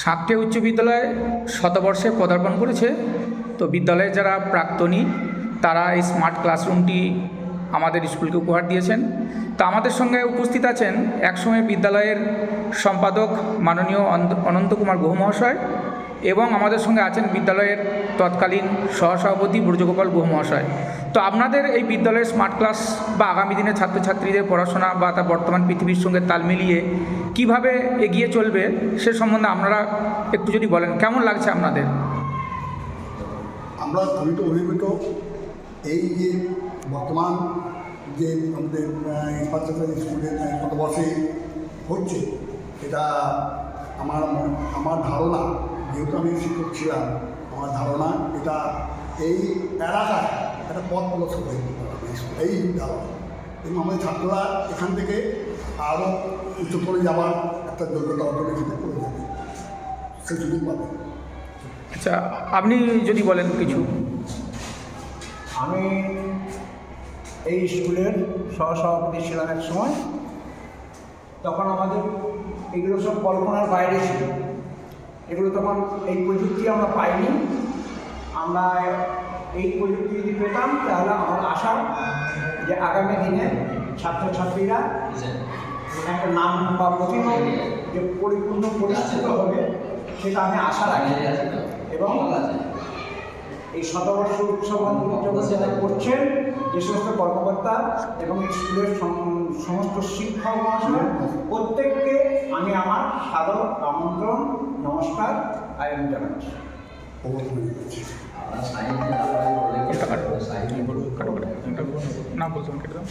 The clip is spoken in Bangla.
সাঁকটে উচ্চ বিদ্যালয় শতবর্ষে পদার্পণ করেছে। তো বিদ্যালয়ে যারা প্রাক্তনী, তারা এই স্মার্ট ক্লাসরুমটি আমাদের স্কুলকে উপহার দিয়েছেন। তা আমাদের সঙ্গে উপস্থিত আছেন একসময় বিদ্যালয়ের সম্পাদক মাননীয় অনন্ত কুমার গুহ মহাশয় এবং আমাদের সঙ্গে আছেন বিদ্যালয়ের তৎকালীন সহসভাপতি ব্রজগোপাল গুহ মহাশয় তো আপনাদের এই বিদ্যালয়ের স্মার্ট ক্লাস বা আগামী দিনে ছাত্রছাত্রীদের পড়াশোনা বা তার বর্তমান পৃথিবীর সঙ্গে তাল মিলিয়ে কীভাবে এগিয়ে চলবে সে সম্বন্ধে আপনারা একটু যদি বলেন, কেমন লাগছে আপনাদের? আমরা খুবই অভিভূত এই যে বর্তমান যে আমাদের ইনফ্রাস্ট্রাকচার স্কুলের শতবর্ষে হচ্ছে, এটা আমার আমার ধারণা যেহেতু আমি শিক্ষক ছিলাম আমার ধারণা এটা এই এলাকায় একটা পথ প্রদর্শক হয়ে এই ধারণা এবং আমাদের ছাত্ররা এখান থেকে আরও উচ্চতরে যাওয়ার একটা যোগ্যতা অর্জন এখানে করে যাবে সে সুযোগ পাবে। আচ্ছা আপনি যদি বলেন কিছু। আমি এই স্কুলের সহসভাপতি ছিলাম এক সময়। তখন আমাদের এগুলো সব কল্পনার বাইরে ছিল। এগুলো তখন এই প্রযুক্তি আমরা পাইনি। আমরা এই প্রযুক্তি যদি পেতাম, তাহলে আমার আশা যে আগামী দিনে ছাত্রছাত্রীরা একটা নাম বা প্রতিভা যে পরিপূর্ণ পরিচিত হবে, সেটা আমি আশা রাখি। এবং এই শতবর্ষ উৎসব যারা করছেন, যে সমস্ত কর্মকর্তা এবং স্কুলের সমস্ত শিক্ষক মহাশয়, প্রত্যেককে আমি আমার সাদর আমন্ত্রণ নমস্কার আয়োজন জানাচ্ছি। না বলতে কেটে দাও